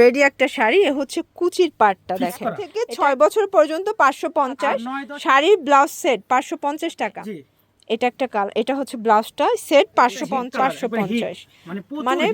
Ready একটা শাড়ি এ হচ্ছে কুচির পাটটা দেখেন। থেকে ছয় বছর পর্যন্ত পাঁচশো পঞ্চাশ শাড়ি শাড়ির ব্লাউজ সেট পাঁচশো পঞ্চাশ টাকা। জি। এটা একটা কাল এটা হচ্ছে ব্লাউজটা সেট পাঁচশো পাঁচশো পঞ্চাশ। মানে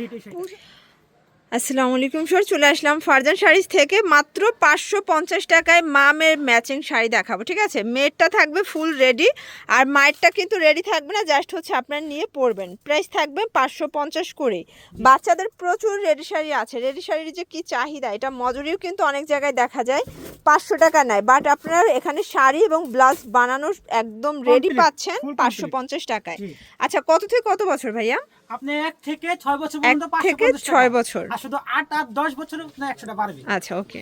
আসসালামু আলাইকুম স্যার চলে আসলাম ফারজান শাড়িজ থেকে। মাত্র পাঁচশো পঞ্চাশ টাকায় মামের ম্যাচিং শাড়ি দেখাবো, ঠিক আছে? মেয়েরটা থাকবে ফুল রেডি আর মায়েরটা কিন্তু রেডি থাকবে না জাস্ট হচ্ছে আপনার নিয়ে পরবেন। প্রাইস থাকবে পাঁচশো পঞ্চাশ করেই। বাচ্চাদের প্রচুর রেডি শাড়ি আছে। রেডি শাড়ির যে কী চাহিদা, এটা মজুরিও কিন্তু অনেক জায়গায় দেখা যায়। পাঁচশো টাকা নেয় বাট আপনারা এখানে শাড়ি এবং ব্লাউজ বানানোর একদম রেডি পাচ্ছেন পাঁচশো পঞ্চাশ টাকায়। আচ্ছা কত থেকে কত বছর ভাইয়া? আপনি এক থেকে ছয় বছর পর্যন্ত থেকে ছয় বছর। শুধু আট আর দশ বছর একশোটা আচ্ছা ওকে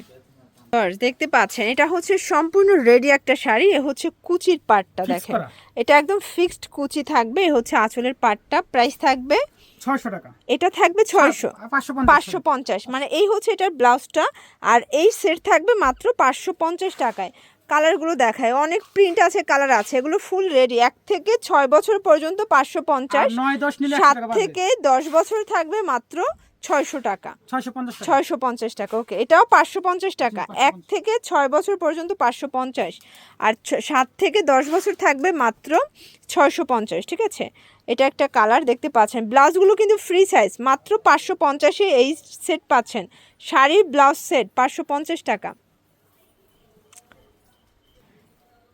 দেখতে পাচ্ছেন এটা হচ্ছে সম্পূর্ণ রেডি একটা শাড়ি এ হচ্ছে কুচির পাটটা দেখেন। এটা একদম ফিক্সড কুচি থাকবে এ হচ্ছে আঁচলের পাটটা প্রাইস থাকবে ছয়শো টাকা। এটা থাকবে ছয়শো। পাঁচশো পঞ্চাশ। মানে এই হচ্ছে এটার ব্লাউজটা আর এই সেট থাকবে মাত্র পাঁচশো পঞ্চাশ টাকায়। কালারগুলো দেখায় অনেক প্রিন্ট আছে কালার আছে এগুলো ফুল রেডি এক থেকে ছয় বছর পর্যন্ত পাঁচশো পঞ্চাশ সাত থেকে দশ বছর থাকবে মাত্র ছয়শো টাকা। ছয়শো পঞ্চাশ টাকা। ওকে। এটাও পাঁচশো পঞ্চাশ টাকা। এক থেকে ছয় বছর পর্যন্ত পাঁচশো পঞ্চাশ। আর সাত থেকে দশ বছর থাকবে মাত্র ছয়শো পঞ্চাশ ঠিক আছে? এটা একটা কালার দেখতে পাচ্ছেন। ব্লাউজগুলো কিন্তু ফ্রি সাইজ মাত্র পাঁচশো পঞ্চাশে এই সেট পাচ্ছেন। শাড়ির ব্লাউজ সেট পাঁচশো পঞ্চাশ টাকা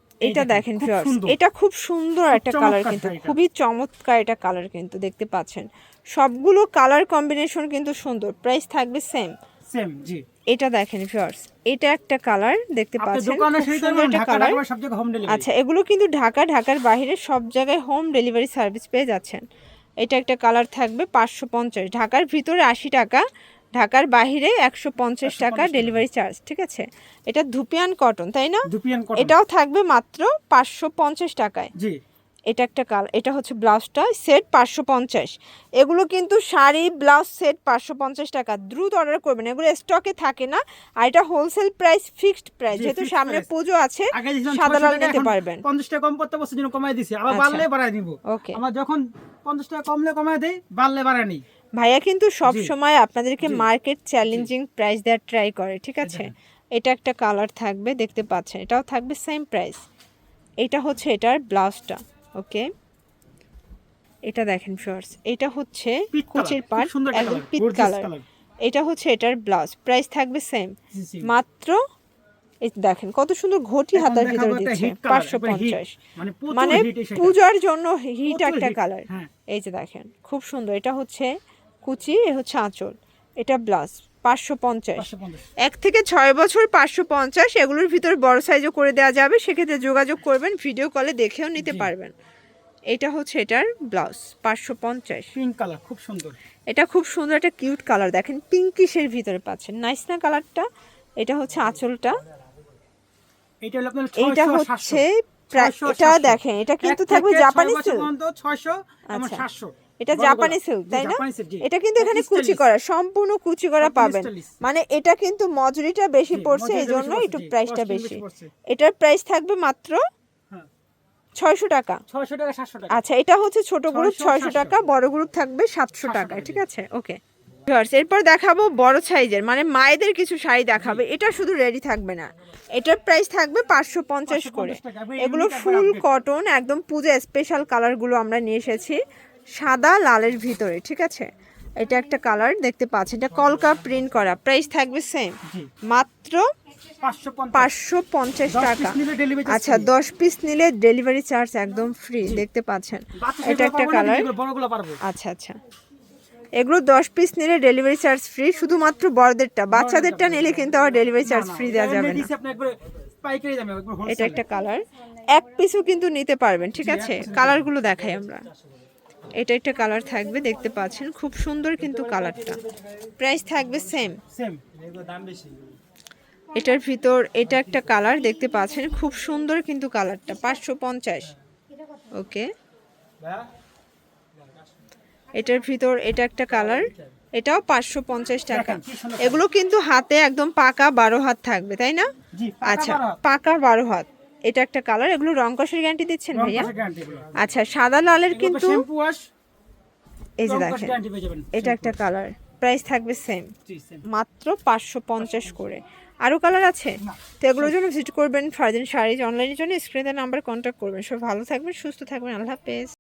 এই এটা দেখেন, সুন্দর। এটা খুব সুন্দর একটা কালার কিন্তু খুবই চমৎকার এটা কালার কিন্তু দেখতে পাচ্ছেন। সবগুলো কালার কম্বিনেশন কিন্তু সুন্দর প্রাইস থাকবে সেম সেম জি। এটা দেখেন ভিউয়ার্স এটা একটা কালার দেখতে পাচ্ছেন আচ্ছা এগুলো কিন্তু ঢাকা ঢাকার বাইরে সব জায়গায় হোম ডেলিভারি সার্ভিস পেয়ে যাচ্ছেন। এটা একটা কালার থাকবে পাঁচশো পঞ্চাশ ঢাকার ভিতরে আশি টাকা ঢাকার বাইরে একশো পঞ্চাশ টাকা ডেলিভারি চার্জ ঠিক আছে? এটা ধুপিয়ান কটন তাই না? এটাও থাকবে মাত্র পাঁচশো পঞ্চাশ টাকায়। জি। এটা একটা কাল এটা হচ্ছে ব্লাউজটা সেট পাঁচশো পঞ্চাশ। এগুলো কিন্তু শাড়ি ব্লাউজ সেট পাঁচশো পঞ্চাশ টাকা। দ্রুত অর্ডার করবেন এগুলো স্টকে থাকে না। আর এটা হোলসেল প্রাইস ফিক্সড প্রাইস যেহেতু সামনে পুজো আছে সাদা লাল নিতে পারবেন। 50 টাকা কম করতে বছর জন্য কমাই দিছি। আবার আচ্ছা। বাড়লে বাড়াই দিব ওকে আমরা যখন 50 টাকা কমলে কমাই দেই বাড়লে বাড়াই নেই। ভাইয়া কিন্তু সব সময় আপনাদেরকে মার্কেট চ্যালেঞ্জিং প্রাইস দেওয়ার ট্রাই করে ঠিক আছে? এটা একটা কালার থাকবে দেখতে পাচ্ছেন এটাও থাকবে সেম প্রাইস এটা হচ্ছে এটার ব্লাউজটা ওকে এটা দেখেন শর্টস এটা হচ্ছে কুচির পাট একদম পিট কালার। এটা হচ্ছে এটার ব্লাউজ প্রাইস থাকবে সেম। মাত্র এই দেখেন কত সুন্দর ঘটি হাতার ভিতরে দিচ্ছে পাঁচশো পঞ্চাশ। মানে মানে। পূজার জন্য হিট একটা কালার হ্যাঁ। এই যে দেখেন খুব সুন্দর এটা হচ্ছে কুচি হচ্ছে আঁচল। এটা ব্লাউজ পাঁচশো পঞ্চাশ। এক থেকে ছয় বছর পাঁচশো পঞ্চাশ এগুলোর ভিতরে বড় সাইজও করে দেওয়া যাবে। সেক্ষেত্রে যোগাযোগ করবেন ভিডিও কলে দেখেও নিতে পারবেন। এটা হচ্ছে এটার ব্লাউজ পাঁচশো পঞ্চাশ। পিঙ্ক কালার খুব সুন্দর। এটা খুব সুন্দর একটা কিউট কালার দেখেন পিঙ্কিশের ভিতরে পাচ্ছেন। নাইস না কালারটা এটা হচ্ছে আঁচলটা। এটা হলো আপনার এইটা 600 হচ্ছে 700, প্রা- 600, এটা দেখেন এটা কিন্তু থাকবে থেকে ছয় জাপানি বছর সিল্ক পর্যন্ত 600 এবং। 700 এটা জাপানি সিল্ক তাই না। এটা কিন্তু এখানে কুচি করা সম্পূর্ণ কুচি করা পাবেন। মানে এটা কিন্তু মজুরিটা বেশি পড়ছে এই জন্য একটু প্রাইসটা বেশি এটার প্রাইস থাকবে মাত্র হ্যাঁ। ছয়শো টাকা। 600 টাকা 700 টাকা। আচ্ছা এটা হচ্ছে ছোট গ্রুপ ছয়শো টাকা বড় গ্রুপ থাকবে সাতশো টাকা ঠিক আছে? ওকে ভিউয়ার্স, এরপর দেখাবো বড় সাইজের মানে মায়েদের কিছু শাড়ি দেখাবে। এটা শুধু রেডি থাকবে না। এটার প্রাইস থাকবে পাঁচশো পঞ্চাশ করে। 550 টাকা, এবং এগুলো ফুল কটন একদম পূজা স্পেশাল কালারগুলো আমরা নিয়ে এসেছি। সাদা লালের ভিতরে ঠিক আছে? এটা একটা কালার দেখতে পাচ্ছেন। এটা কলকা প্রিন্ট করা প্রাইস থাকবে সেম মাত্র 550 পাঁচশো পঞ্চাশ টাকা। আচ্ছা। দশ পিস নিলে ডেলিভারি চার্জ একদম ফ্রি দেখতে পাচ্ছেন। এটা একটা কালার আচ্ছা আচ্ছা। এগুলো দশ পিস নিলে ডেলিভারি চার্জ ফ্রি শুধুমাত্র বড়দেরটা। বাচ্চাদেরটা নিলে কিন্তু আবার ডেলিভারি চার্জ ফ্রি দেওয়া যাবে না। এটা একটা কালার এক পিসও কিন্তু নিতে পারবেন ঠিক আছে? কালারগুলো দেখাই আমরা। এটা একটা কালার থাকবে দেখতে পাচ্ছেন খুব সুন্দর কিন্তু কালারটা। প্রাইস থাকবে সেম। এটার ভিতর এটা একটা কালার দেখতে পাচ্ছেন খুব সুন্দর কিন্তু কালারটা পাঁচশো পঞ্চাশ। ওকে। এটার ভিতর এটা একটা কালার এটাও পাঁচশো পঞ্চাশ টাকা। এগুলো কিন্তু হাতে একদম পাকা বারো হাত থাকবে তাই না? জি আচ্ছা পাকা বারো হাত। এটা একটা কালার এগুলো রং কষের গ্যারান্টি দিচ্ছেন ভাইয়া? আচ্ছা সাদা লালের কিন্তু এই যে দেখেন এটা একটা কালার প্রাইস থাকবে সেম সেম মাত্র পাঁচশো পঞ্চাশ করে। আরও কালার আছে? তো এগুলোর জন্য ভিজিট করবেন ফারদিন শাড়িজ অনলাইনের জন্য স্ক্রিনের নাম্বার কন্ট্যাক্ট করবেন। সব ভালো থাকবেন সুস্থ থাকবেন আল্লাহ হাফেজ।